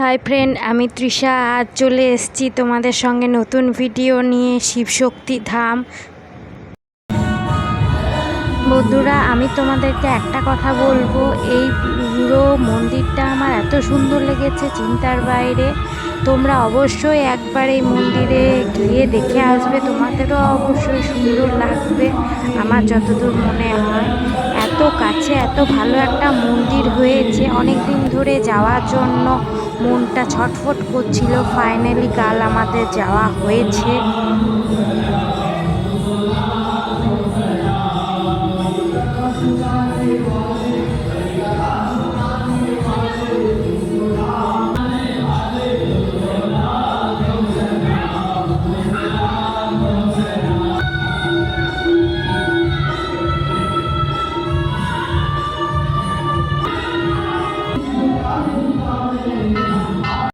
Hi friend আমি তৃষা। আজ চলে এসেছি তোমাদের সঙ্গে নতুন ভিডিও নিয়ে, শিবশক্তি ধাম। বন্ধুরা, আমি তোমাদেরকে একটা কথা বলব। এই পুরো মন্দিরটা আমার এত সুন্দর লেগেছে চিন্তার বাইরে। তোমরা অবশ্যই একবার এই মন্দিরে গিয়ে দেখে আসবে। তোমাদেরও অবশ্যই সুন্দর লাগবে, আমার যতদূর মনে হয়। কাছে এত ভালো একটা মন্দির হয়েছে। অনেক দিন ধরে যাওয়ার জন্য মনটা ছটফট করছিল। ফাইনালি কাল আমাদের যাওয়া হয়েছে।